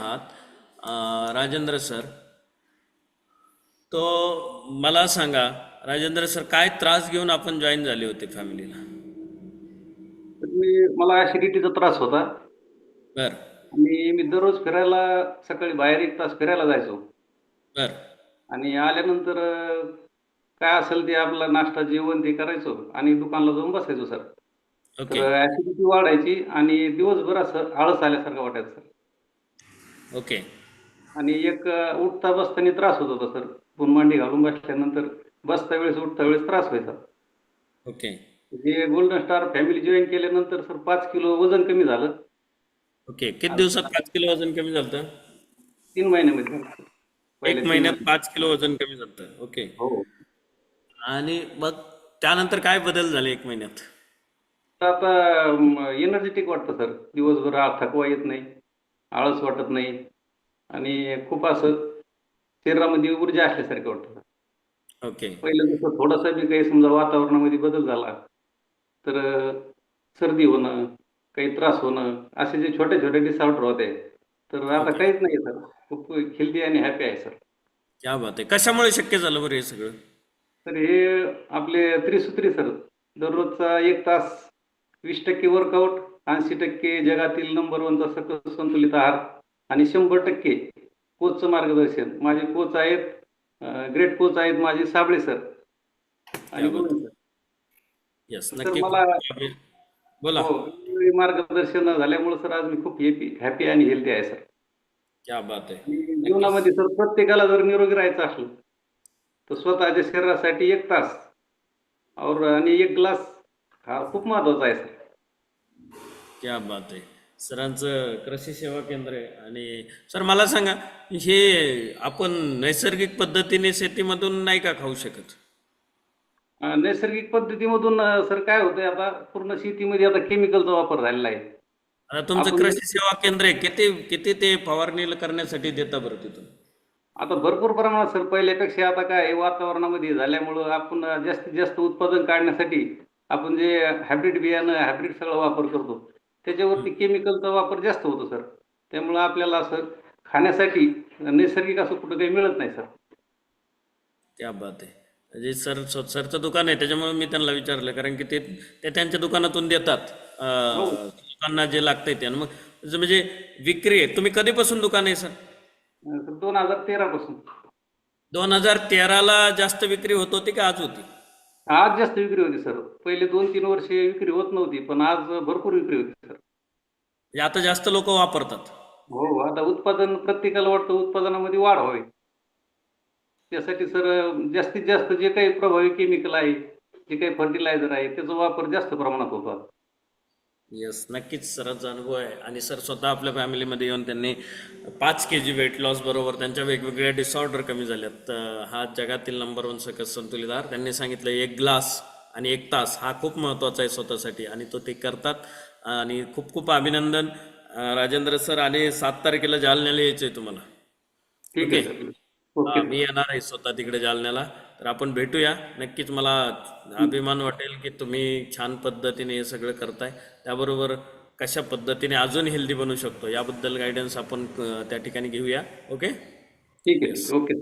आहात. राजेंद्र सर तो मला सांगा राजेंद्र सर काय त्रास घेऊन आपण जॉईन झाले होते फॅमिलीला मला ऍसिडिटीचा त्रास होता. बर. आणि मी दररोज फिरायला सकाळी बाहेर एक तास फिरायला जायचो. बर. आणि आल्यानंतर काय असेल ते आपला नाश्ता जेवण ते करायचो आणि दुकानला जाऊन बसायचो सर. तर ऍसिडिटी वाढायची आणि दिवसभर असं आळस आल्यासारखं वाटायचं सर. ओके. आणि एक उठता बसताना त्रास होत होता सर. पूर्ण मांडी घालून बसल्यानंतर बसता वेळेस उठता वेळेस त्रास व्हायचा ओके. जे गोल्डन स्टार फॅमिली जॉईन केल्यानंतर सर पाच किलो वजन कमी झालं. ओके. किती दिवसात पाच किलो वजन कमी झालं तीन महिन्यामध्ये झालं, एक महिन्यात पाच किलो वजन कमी झालं ओके. हो. आणि मग त्यानंतर काय बदल झाले एक महिन्यात? आता एनर्जेटिक वाटतं सर. दिवसभर थकवा येत नाही. आळस वाटत नाही. आणि खूप असं शरीरामध्ये ऊर्जा असल्यासारखं वाटतं. ओके. पहिलं जसं थोडासा बी काही समजा वातावरणामध्ये बदल झाला तर सर्दी होणं काही त्रास होणं असे जे छोटे छोटे डिसऑर्डर होते तर आता काहीच नाही सर. खूप हेल्दी आणि हॅपी आहे सर. क्या बात आहे. कशामुळे शक्य झालं बरं हे सगळं? तर हे आपले त्रिसूत्री सर दररोजचा एक तास वीस टक्के वर्कआउट ऐंशी टक्के जगातील नंबर वनचा सकस संतुलित आहार आणि शंभर टक्के कोचचं मार्गदर्शन. माझे कोच आहेत ग्रेट कोच आहेत माझे साबळे सर आणि मला- बोला. हो मार्गदर्शन झाल्यामुळे सर आज मी खूप हॅपी हॅपी आणि हेल्दी आहे सर क्या बात आहे. आणि जीवनामध्ये सर प्रत्येकाला जर निरोगी राहायचं असलं तर स्वतःच्या शरीरासाठी एक तास और आणि एक ग्लास हा खूप महत्त्वाचा आहे सर क्या बात आहे सरांचं कृषी सेवा केंद्र आहे आणि सर मला सांगा हे आपण नैसर्गिक पद्धतीने शेतीमधून नाही का खाऊ शकत? अं, नैसर्गिक पद्धतीमधून सर काय होतंय आता? पूर्ण शेतीमध्ये आता केमिकलचा वापर झालेला आहे. आता तुमचं आपण- कृषी सेवा केंद्र आहे किती किती ते फवारणी करण्यासाठी देता बरं तिथून? आता भरपूर प्रमाणात सर पहिल्यापेक्षा आता काय आहे, वातावरणामध्ये झाल्यामुळं आपण जास्तीत जास्त उत्पादन काढण्यासाठी आपण जे हायब्रिड बियाणं हायब्रिड सगळं वापर करतो. त्याच्यावरती केमिकलचा वापर जास्त होतो सर त्यामुळं आपल्याला असं खाण्यासाठी नैसर्गिक असं कुठं काही मिळत नाही सर क्या बात आहे. म्हणजे सर सर- सरचं दुकान आहे त्याच्यामुळे मी त्यांना विचारलं कारण की ते ते त्यांच्या दुकानातून देतात. अं, लोकांना जे लागतंय ते. आणि मग म्हणजे विक्री आहे. तुम्ही कधीपासून दुकान आहे सर दोन हजार तेरा पासून दोन हजार तेराला जास्त विक्री होत होती का आज होती? आज जास्त विक्री होती सर. पहिले दोन तीन वर्षे विक्री होत नव्हती पण आज भरपूर विक्री होती सर. आता जास्त लोक वापरतात. हो आता उत्पादन प्रत्येकाला वाटतं उत्पादनामध्ये वाढ व्हावी. त्यासाठी सर जास्तीत जास्त जे काही प्रभावी केमिकल आहे जे काही फर्टिलायझर आहे त्याचा वापर जास्त प्रमाणात होतो. आता. येस नक्कीच सरांचा अनुभव आहे. आणि सर स्वतः आपल्या फॅमिलीमध्ये येऊन त्यांनी पाच के जी वेट लॉस बरोबर त्यांच्या वेगवेगळ्या डिसऑर्डर कमी झाल्यात. हा जगातील नंबर वन सकस संतुलित आहार त्यांनी सांगितलं एक ग्लास आणि एक तास हा खूप महत्त्वाचा आहे स्वतःसाठी. आणि तो ते करतात. आणि खूप खूप अभिनंदन राजेंद्र सर. आणि सात तारखेला जालन्याला यायचं आहे तुम्हाला. ठीक आहे मी येणार आहे स्वतः तिकडे जालन्याला. तर आपण भेटूया. नक्कीच मला अभिमान वाटेल की तुम्ही छान पद्धतीने हे सगळं करताय. त्याबरोबर कशा पद्धतीने अजून हेल्दी बनू शकतो याबद्दल गायडन्स आपण त्या ठिकाणी घेऊया. ओके ठीक आहे. ओके